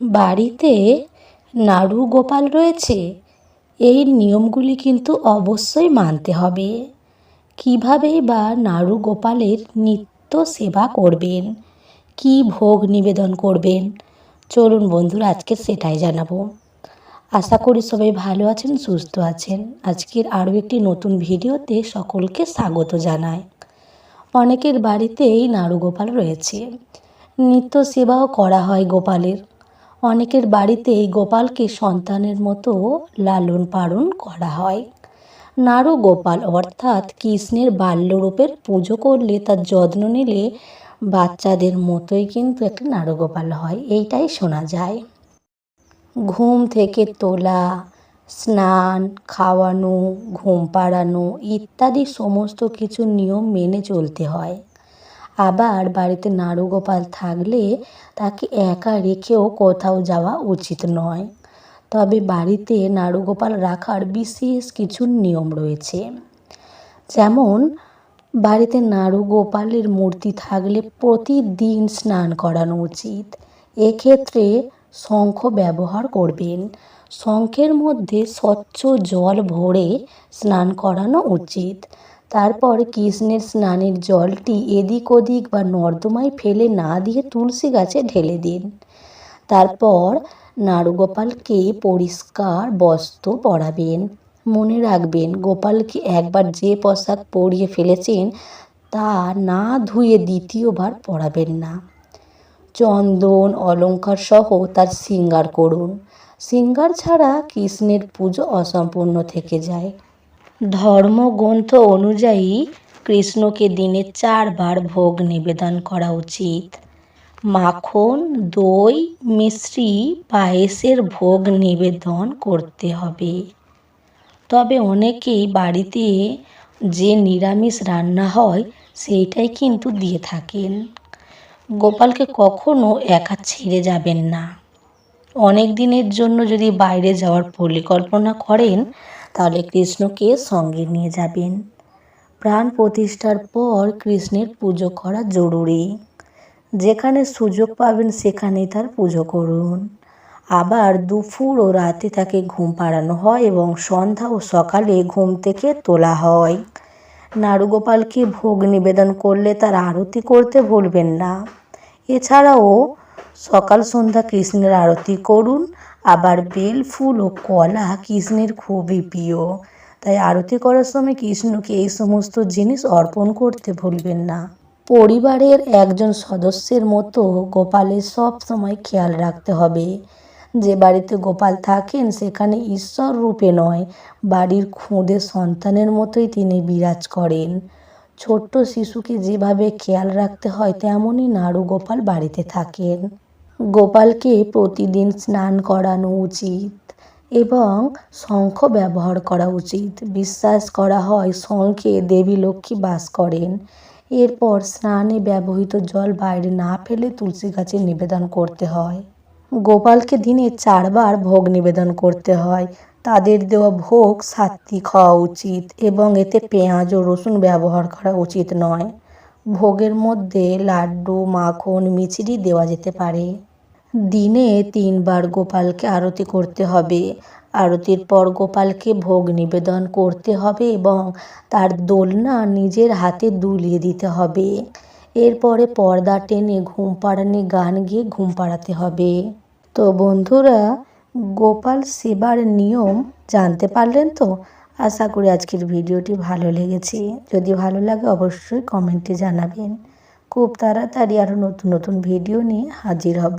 বাড়িতে নাড়ু গোপাল রয়েছে, এই নিয়মগুলি কিন্তু অবশ্যই মানতে হবে। কীভাবেই বা নাড়ু গোপালের নিত্য সেবা করবেন? কী ভোগ নিবেদন করবেন? চলুন বন্ধুরা, আজকে সেটাই জানাব। আশা করি সবাই ভালো আছেন, সুস্থ আছেন। আজকের আরও একটি নতুন ভিডিওতে সকলকে স্বাগত জানায় অনেকের বাড়িতেই নাড়ু গোপাল রয়েছে। নিত্য সেবাও করা হয় গোপালের। অনেকের বাড়িতে গোপালকে সন্তানের মতো লালন পালন করা হয়। নাড়ু গোপাল অর্থাৎ কৃষ্ণের বাল্যরূপের পুজো করলে তার যত্ন নিলে বাচ্চাদের মতোই কিন্তু একটা নাড়ু গোপাল হয়, এইটাই শোনা যায়। ঘুম থেকে তোলা, স্নান, খাওয়ানো, ঘুম পাড়ানো ইত্যাদি সমস্ত কিছু নিয়ম মেনে চলতে হয়। আবার বাড়িতে নাড়ু গোপাল থাকলে তাকে একা রেখেও কোথাও যাওয়া উচিত নয়। তবে বাড়িতে নাড়ু গোপাল রাখার বিশেষ কিছু নিয়ম রয়েছে। যেমন, বাড়িতে নাড়ু গোপালের মূর্তি থাকলে প্রতিদিন স্নান করানো উচিত। এক্ষেত্রে শঙ্খ ব্যবহার করবেন। শঙ্খের মধ্যে স্বচ্ছ জল ভরে স্নান করানো উচিত। তারপর কৃষ্ণের স্নানের জলটি এদিক ওদিক বা নর্দমায় ফেলে না দিয়ে তুলসী গাছে ঢেলে দিন। তারপর নাড়ুগোপালকে পরিষ্কার বস্ত্র পরাবেন। মনে রাখবেন, গোপালকে একবার যে পোশাক পরিয়ে ফেলেছেন, তা না ধুয়ে দ্বিতীয়বার পরাবেন না। চন্দন অলঙ্কার সহ তার শৃঙ্গার করুন। শৃঙ্গার ছাড়া কৃষ্ণের পুজো অসম্পূর্ণ থেকে যায়। ধর্মগ্রন্থ অনুযায়ী কৃষ্ণকে দিনে চারবার ভোগ নিবেদন করা উচিত। মাখন, দই মিশ্রি পায়েসের ভোগ নিবেদন করতে হবে। তবে অনেকেই বাড়িতে যে নিরামিষ রান্না হয়, সেইটাই কিন্তু দিয়ে থাকেন। গোপালকে কখনো একা ছেড়ে যাবেন না। অনেক দিনের জন্য যদি বাইরে যাওয়ার পরিকল্পনা করেন তাহলে কৃষ্ণকে সঙ্গে নিয়ে যাবেন। প্রাণ প্রতিষ্ঠার পর কৃষ্ণের পুজো করা জরুরি। যেখানে সুযোগ পাবেন সেখানেই তার পুজো করুন। আবার দুপুর ও রাতে তাকে ঘুম পাড়ানো হয় এবং সন্ধ্যা ও সকালে ঘুম থেকে তোলা হয়। নাড়ুগোপালকে ভোগ নিবেদন করলে তার আরতি করতে ভুলবেন না। এছাড়াও সকাল সন্ধ্যা কৃষ্ণের আরতি করুন। আবার বেল, ফুল ও কলা কৃষ্ণের খুবই প্রিয়। তাই আরতি করার সময় কৃষ্ণকে এই সমস্ত জিনিস অর্পণ করতে ভুলবেন না। পরিবারের একজন সদস্যের মতো গোপালের সব সময় খেয়াল রাখতে হবে। যে বাড়িতে গোপাল থাকেন, সেখানে ঈশ্বর রূপে নয়, বাড়ির খুদে সন্তানের মতোই তিনি বিরাজ করেন। ছোট্ট শিশুকে যেভাবে খেয়াল রাখতে হয়, তেমনই নাড়ু গোপাল বাড়িতে থাকেন। গোপালকে প্রতিদিন স্নান করানো উচিত এবং শঙ্খ ব্যবহার করা উচিত। বিশ্বাস করা হয়, শঙ্খে দেবী লক্ষ্মী বাস করেন। এরপর স্নানে ব্যবহৃত জল বাইরে না ফেলে তুলসী গাছে নিবেদন করতে হয়। গোপালকে দিনে চারবার ভোগ নিবেদন করতে হয়। তাদের দেওয়া ভোগ সাত্বিক হওয়া উচিত এবং এতে পেঁয়াজ ও রসুন ব্যবহার করা উচিত নয়। ভোগের মধ্যে লাড্ডু, মাখন, মিছরি দেওয়া যেতে পারে। দিনে তিনবার গোপালকে আরতি করতে হবে। আরতির পর গোপালকে ভোগ নিবেদন করতে হবে এবং তার দোলনা নিজের হাতে দুলিয়ে দিতে হবে। এরপরে পর্দা টেনে ঘুম পাড়ানি গান গিয়ে ঘুম পাড়াতে হবে। তো বন্ধুরা, গোপাল সেবার নিয়ম জানতে পারলেন তো? আশা করি আজকের ভিডিওটি ভালো লেগেছে। যদি ভালো লাগে অবশ্যই কমেন্টে জানাবেন। খুব তাড়াতাড়ি আরও নতুন নতুন ভিডিও নিয়ে হাজির হব।